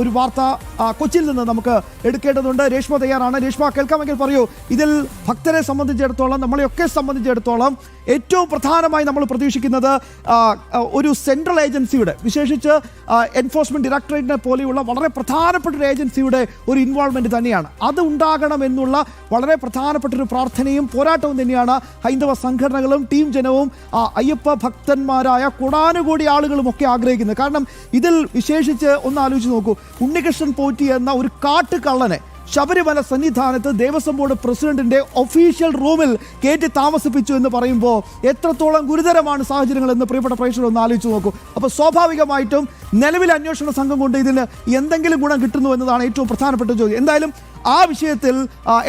ഒരു വാർത്ത കൊച്ചിയിൽ നിന്ന് നമുക്ക് എടുക്കേണ്ടതുണ്ട്. രേഷ്മ തയ്യാറാണ്. രേഷ്മ കേൾക്കാമെങ്കിൽ പറയൂ. ഇതിൽ ഭക്തരെ സംബന്ധിച്ചിടത്തോളം നമ്മളെയൊക്കെ സംബന്ധിച്ചിടത്തോളം ഏറ്റവും പ്രധാനമായി നമ്മൾ പ്രതീക്ഷിക്കുന്നത് ഒരു സെൻട്രൽ ഏജൻസിയുടെ വിശേഷിച്ച് എൻഫോഴ്സ്മെന്റ് ഡയറക്ടറേറ്റിനെ പോലെയുള്ള വളരെ പ്രധാനപ്പെട്ട ഒരു ഏജൻസിയുടെ ഒരു ഇൻവോൾവ്മെന്റ് തന്നെയാണ്. അത് ഉണ്ടാകണം എന്നുള്ള വളരെ പ്രധാനപ്പെട്ട ഒരു പ്രാർത്ഥനയും പോരാട്ടവും തന്നെയാണ് ഹൈന്ദവ സംഘടനകളും ടീം ജനവും അയ്യപ്പ ഭക്തന്മാരായ കോടാനുകോടി ആളുകളും ഒക്കെ ആഗ്രഹിക്കുന്നത്. കാരണം ഇതിൽ വിശേഷിച്ച് ഒന്ന് ആലോചിച്ച് നോക്കൂ. ഉണ്ണികൃഷ്ണൻ പോറ്റി എന്ന ഒരു കാട്ടുകള്ളനെ ശബരിമല സന്നിധാനത്ത് ദേവസ്വം ബോർഡ് പ്രസിഡന്റിന്റെ ഒഫീഷ്യൽ റൂമിൽ കയറ്റി താമസിപ്പിച്ചു എന്ന് പറയുമ്പോൾ എത്രത്തോളം ഗുരുതരമാണ് സാഹചര്യങ്ങൾ എന്ന് പ്രിയപ്പെട്ട പ്രേക്ഷകർ ഒന്ന് ആലോചിച്ച് നോക്കൂ. അപ്പോൾ സ്വാഭാവികമായിട്ടും നിലവിലെ അന്വേഷണ സംഘം കൊണ്ട് ഇതിന് എന്തെങ്കിലും ഗുണം കിട്ടുന്നു എന്നതാണ് ഏറ്റവും പ്രധാനപ്പെട്ട ചോദ്യം. എന്തായാലും ആ വിഷയത്തിൽ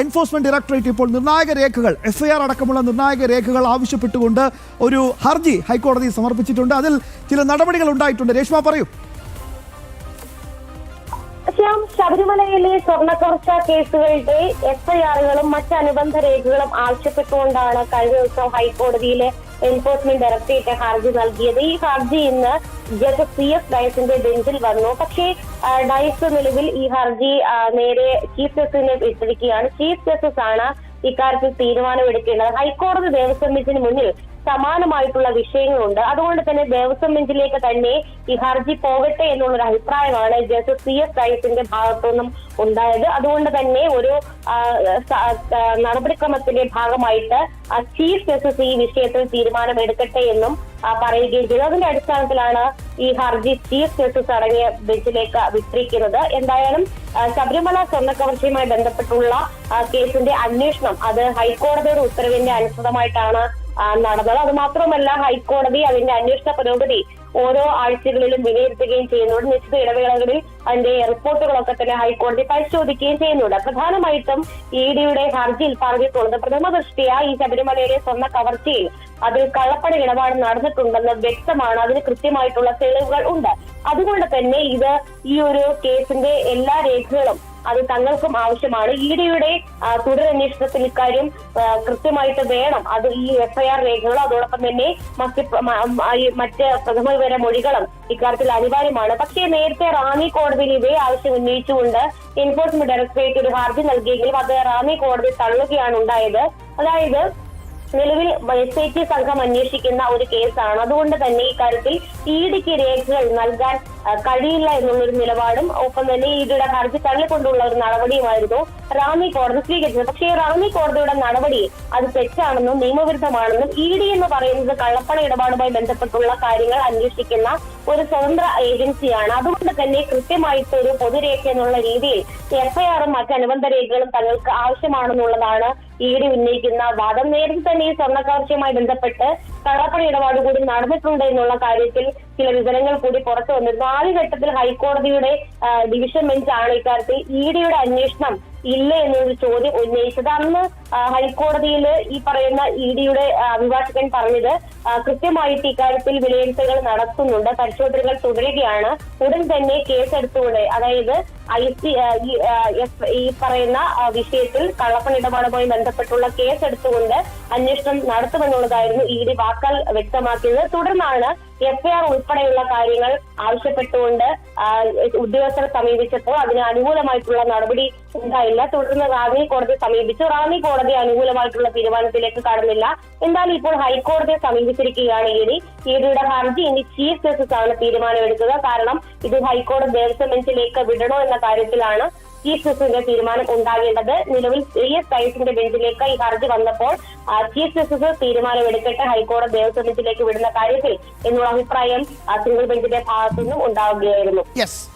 എൻഫോഴ്സ്മെന്റ് ഡയറക്ടറേറ്റ് ഇപ്പോൾ നിർണായക രേഖകൾ എഫ്ഐആർ അടക്കമുള്ള നിർണായക രേഖകൾ ആവശ്യപ്പെട്ടുകൊണ്ട് ഒരു ഹർജി ഹൈക്കോടതി സമർപ്പിച്ചിട്ടുണ്ട്. അതിൽ ചില നടപടികൾ ഉണ്ടായിട്ടുണ്ട്. രേഷ്മ പറയൂ. ശബരിമലയിലെ സ്വർണക്കവർച്ച കേസുകളുടെ എഫ്ഐആറുകളും മറ്റ് അനുബന്ധ രേഖകളും ആവശ്യപ്പെട്ടുകൊണ്ടാണ് കഴിഞ്ഞ ദിവസം ഹൈക്കോടതിയിലെ എൻഫോഴ്സ്മെന്റ് ഡയറക്ടറേറ്റ് ഹർജി നൽകിയത്. ഈ ഹർജി ഇന്ന് ജസ്റ്റിസ് സി എസ് ഡയസിന്റെ ബെഞ്ചിൽ വന്നു. പക്ഷേ ഡയസ് നിലവിൽ ഈ ഹർജി നേരെ ചീഫ് ജസ്റ്റിസിനെ വിട്ടിരിക്കുകയാണ് ചീഫ് ജസ്റ്റിസ് ആണ് ഇക്കാര്യത്തിൽ തീരുമാനമെടുക്കേണ്ടത്. ഹൈക്കോടതി ദേവസ്വം ബെഞ്ചിന് മുന്നിൽ സമാനമായിട്ടുള്ള വിഷയങ്ങളുണ്ട്. അതുകൊണ്ട് തന്നെ ദേവസ്വം ബെഞ്ചിലേക്ക് തന്നെ ഈ ഹർജി പോകട്ടെ എന്നുള്ളൊരു അഭിപ്രായമാണ് ജസ്റ്റിസ് സി എസ് റൈസിന്റെ ഭാഗത്തുനിന്നും ഉണ്ടായത്. അതുകൊണ്ട് തന്നെ ഒരു നടപടിക്രമത്തിന്റെ ഭാഗമായിട്ട് ചീഫ് ജസ്റ്റിസ് ഈ വിഷയത്തിൽ തീരുമാനമെടുക്കട്ടെ എന്നും പറയുകയും ചെയ്തു. അതിന്റെ അടിസ്ഥാനത്തിലാണ് ഈ ഹർജി ചീഫ് ജസ്റ്റിസ് അടങ്ങിയ ബെഞ്ചിലേക്ക് വിട്ടിരിക്കുന്നത്. എന്തായാലും ശബരിമല സ്വർണക്കവർച്ചയുമായി ബന്ധപ്പെട്ടുള്ള കേസിന്റെ അന്വേഷണം അത് ഹൈക്കോടതിയുടെ ഉത്തരവിന്റെ അനുസൃതമായിട്ടാണ് നടന്നത്. അത് മാത്രമല്ല ഹൈക്കോടതി അതിന്റെ അന്വേഷണ പുരോഗതി ഓരോ ആഴ്ചകളിലും വിലയിരുത്തുകയും ചെയ്യുന്നുണ്ട്. നിശ്ചിത ഇടവേളകളിൽ അതിന്റെ റിപ്പോർട്ടുകളൊക്കെ തന്നെ ഹൈക്കോടതി പരിശോധിക്കുകയും ചെയ്യുന്നുണ്ട്. പ്രധാനമായിട്ടും ഇ ഡിയുടെ ഹർജിയിൽ പറഞ്ഞിട്ടുള്ളത് പ്രഥമ ദൃഷ്ടിയ ഈ ശബരിമലയിലെ സ്വർണ കവർച്ചയിൽ അതിൽ കള്ളപ്പണ ഇടപാട് നടന്നിട്ടുണ്ടെന്ന് വ്യക്തമാണ്. അതിന് കൃത്യമായിട്ടുള്ള തെളിവുകൾ ഉണ്ട്. അതുകൊണ്ട് തന്നെ ഇത് ഈ ഒരു കേസിന്റെ എല്ലാ രേഖകളും അത് തങ്ങൾക്കും ആവശ്യമാണ്. ഇ ഡിയുടെ തുടരന്വേഷണത്തിൽ ഇക്കാര്യം കൃത്യമായിട്ട് വേണം. അത് ഈ എഫ്ഐആർ രേഖകളും അതോടൊപ്പം തന്നെ മറ്റ് മറ്റ് പ്രഥമ വിവര മൊഴികളും ഇക്കാര്യത്തിൽ അനിവാര്യമാണ്. പക്ഷേ നേരത്തെ റാന്നി കോടതിയിൽ ഇതേ ആവശ്യം ഉന്നയിച്ചുകൊണ്ട് എൻഫോഴ്സ്മെന്റ് ഡയറക്ടറേറ്റ് ഒരു ഹർജി നൽകിയെങ്കിലും അത് റാന്നി കോടതി തള്ളുകയാണ് ഉണ്ടായത്. അതായത് നിലവിൽ എസ് ഐ ടി സംഘം അന്വേഷിക്കുന്ന ഒരു കേസാണ്. അതുകൊണ്ട് തന്നെ ഇക്കാര്യത്തിൽ ഇ ഡിക്ക് രേഖകൾ നൽകാൻ കഴിയില്ല എന്നുള്ളൊരു നിലപാടും ഒപ്പം തന്നെ ഇ ഡിയുടെ ഹർജി തള്ളിക്കൊണ്ടുള്ള ഒരു നടപടിയുമായിരുന്നു റാന്നി കോടതി സ്വീകരിച്ചത്. പക്ഷേ റാന്നി കോടതിയുടെ നടപടി അത് തെറ്റാണെന്നും നിയമവിരുദ്ധമാണെന്നും ഇ ഡി എന്ന് പറയുന്നത് കള്ളപ്പണ ഇടപാടുമായി ബന്ധപ്പെട്ടുള്ള കാര്യങ്ങൾ അന്വേഷിക്കുന്ന ഒരു സ്വതന്ത്ര ഏജൻസിയാണ്. അതുകൊണ്ട് തന്നെ കൃത്യമായിട്ട് ഒരു പൊതുരേഖ എന്നുള്ള രീതിയിൽ എഫ്ഐആറും മറ്റ് അനുബന്ധ രേഖകളും തങ്ങൾക്ക് ആവശ്യമാണെന്നുള്ളതാണ് ഇ ഡി ഉന്നയിക്കുന്ന വാദം. നേരത്തെ തന്നെ ഈ സ്വർണക്കവർച്ചയുമായി ബന്ധപ്പെട്ട് കള്ളപ്പണ ഇടപാട് കൂടി നടന്നിട്ടുണ്ട് എന്നുള്ള കാര്യത്തിൽ ചില വിവരങ്ങൾ കൂടി പുറത്തു വന്നിരുന്നു. ആദ്യഘട്ടത്തിൽ ഹൈക്കോടതിയുടെ ഡിവിഷൻ ബെഞ്ചാണ് ഇക്കാര്യത്തിൽ ഇ ഡിയുടെ അന്വേഷണം ഇല്ല എന്നൊരു ചോദ്യം ഉന്നയിച്ചത്. അന്ന് ഹൈക്കോടതിയിൽ ഈ പറയുന്ന ഇ ഡിയുടെ അഭിഭാഷകൻ പറഞ്ഞത് കൃത്യമായിട്ട് ഇക്കാര്യത്തിൽ വിലയിരുത്തലുകൾ നടത്തുന്നുണ്ട് പരിശോധനകൾ തുടരുകയാണ്. ഉടൻ തന്നെ കേസെടുത്തുകൊണ്ട് അതായത് ഐ സി ഈ പറയുന്ന വിഷയത്തിൽ കള്ളപ്പണ ഇടപാടുമായി ബന്ധപ്പെട്ടുള്ള കേസെടുത്തുകൊണ്ട് അന്വേഷണം നടത്തുമെന്നുള്ളതായിരുന്നു ഇ ഡി വാക്കാൽ വ്യക്തമാക്കിയത്. തുടർന്നാണ് എഫ്ഐആർ ഉൾപ്പെടെയുള്ള കാര്യങ്ങൾ ആവശ്യപ്പെട്ടുകൊണ്ട് ഉദ്യോഗസ്ഥരെ സമീപിച്ചപ്പോൾ അതിന് അനുകൂലമായിട്ടുള്ള നടപടി ഉണ്ടായില്ല. തുടർന്ന് റാന്നി കോടതി സമീപിച്ചു. റാന്നി കോടതി അനുകൂലമായിട്ടുള്ള തീരുമാനത്തിലേക്ക് കടന്നില്ല. എന്നാലും ഇപ്പോൾ ഹൈക്കോടതിയെ സമീപിച്ചിരിക്കുകയാണ് ഇനി ഡി. ഹർജി ഇനി ചീഫ് ജസ്റ്റിസ് ആണ് തീരുമാനമെടുക്കുക. കാരണം ഇത് ഹൈക്കോടതി ദേവസ്വം ബെഞ്ചിലേക്ക് വിടണോ എന്ന കാര്യത്തിലാണ് ചീഫ് ജസ്റ്റിസിന്റെ തീരുമാനം ഉണ്ടാകേണ്ടത് നിലവിൽ സി എസ് ഐസിന്റെ ബെഞ്ചിലേക്ക് ഈ ഹർജി വന്നപ്പോൾ ചീഫ് ജസ്റ്റിസ് തീരുമാനമെടുക്കട്ടെ ഹൈക്കോടതി ദേവസ്വം ബെഞ്ചിലേക്ക് വിടുന്ന കാര്യത്തിൽ എന്നുള്ള അഭിപ്രായം സിംഗിൾ ബെഞ്ചിന്റെ ഭാഗത്തു നിന്നും ഉണ്ടാവുകയായിരുന്നു